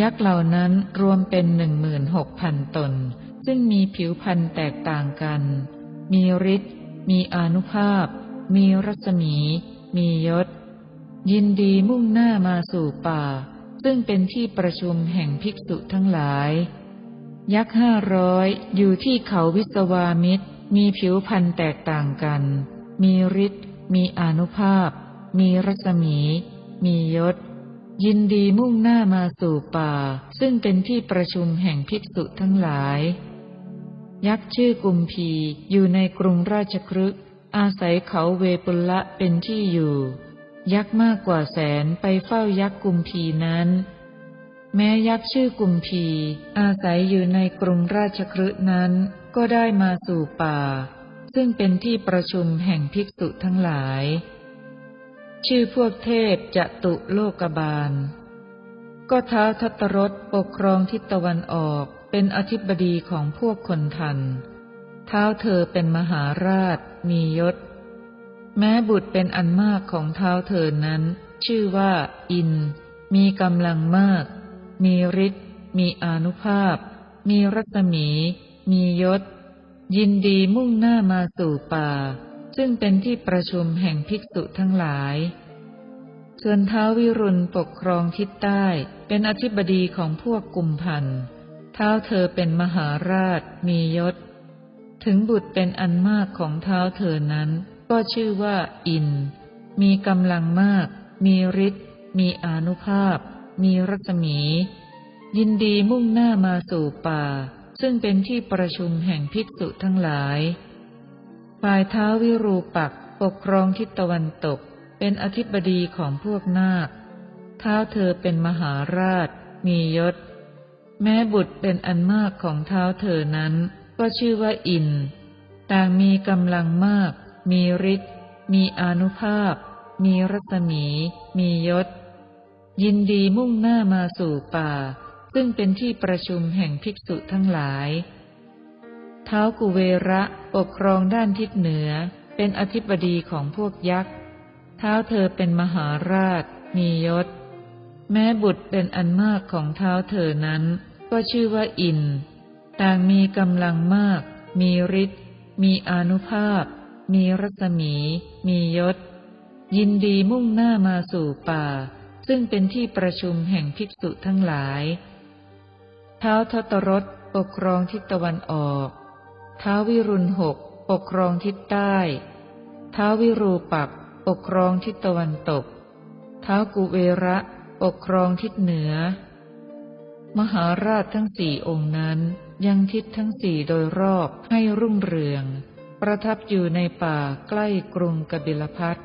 ยักษ์เหล่านั้นรวมเป็นหนึ่งหมื่นหกพันตน ซึ่งมีผิวพรรณแตกต่างกัน มีฤทธิ์ มีอนุภาพ มีรัศมี มียศ ยินดีมุ่งหน้ามาสู่ป่า ซึ่งเป็นที่ประชุมแห่งภิกษุทั้งหลาย ยักษ์ห้าร้อยอยู่ที่เขาวิสวามิตร มีผิวพรรณแตกต่างกัน มีฤทธิ์ มีอนุภาพ มีรัศมี มียศ ยินดีมุ่งหน้ามาสู่ป่า ซึ่งเป็นที่ประชุมแห่งภิกษุทั้งหลาย ยักษ์ชื่อกุมพีอยู่ในกรุงราชครึกอาศัยเขาเวปุลละเป็นที่อยู่ ยักษ์มากกว่าแสนไปเฝ้ายักษ์กุมพีนั้น แม้ยักษ์ชื่อกุมพี อาศัยอยู่ในกรุงราชครึกนั้น ก็ได้มาสู่ป่า ซึ่งเป็นที่ประชุมแห่งภิกษุทั้งหลาย ชื่อพวกเทพจะตุโลกบาล ก็ท้าทัตตรสปกครองทิศตะวันออกเป็นอธิบดีของพวกคนทัน เท้าเธอเป็นมหาราช มียศ แม้บุตรเป็นอันมากของเท้าเธอนั้น ชื่อว่า อิน มีกำลังมาก มีฤทธิ์ มีอนุภาพ มีรัศมี มียศ ยินดีมุ่งหน้ามาสู่ป่า ซึ่งเป็นที่ประชุมแห่งภิกษุทั้งหลาย ส่วนเท้าวิรุณปกครองทิศใต้ เป็นอธิบดีของพวกกุมพันเท้าเธอเป็นมหาราช มียศ ถึงบุตรเป็นอันมากของเท้าเธอนั้น ก็ชื่อว่าอิน มีกำลังมาก มีฤทธิ์ มีอนุภาพ มีรัศมี ยินดีมุ่งหน้ามาสู่ป่า ซึ่งเป็นที่ประชุมแห่งภิกษุทั้งหลาย ฝ่ายเท้าวิรูปักปกครองทิศตะวันตก เป็นอธิบดีของพวกนาค เท้าเธอเป็นมหาราช มียศ แม้บุตรเป็นอันมากของเท้าเธอนั้น ก็ชื่อว่าอิน ต่างมีกำลังมาก มีฤทธิ์ มีอนุภาพ มีรัศมี มียศ ยินดีมุ่งหน้ามาสู่ป่า ซึ่งเป็นที่ประชุมแห่งภิกษุทั้งหลาย ท้ากุเวระปกครองด้านทิศเหนือ เป็นอธิบดีของพวกยักษ์ เท้าเธอเป็นมหาราช มียศ แม้บุตรเป็นอันมากของเท้าเธอนั้น ก็ชื่อว่าอิน ต่างมีกำลังมาก มีฤทธิ์ มีอนุภาพ มีรัศมี มียศ ยินดีมุ่งหน้ามาสู่ป่า ซึ่งเป็นที่ประชุมแห่งภิกษุทั้งหลาย เท้าทตรสปกครองทิศตะวันออก ท้าวิรุณหกปกครองทิศใต้เท้าวิรูปักปกครองทิศตะวันตกเท้ากุเวระปกครองทิศเหนือ มหาราชทั้งสี่องค์นั้นยังทิศทั้งสี่โดยรอบให้รุ่งเรือง ประทับอยู่ในป่าใกล้กรุงกบิลพัท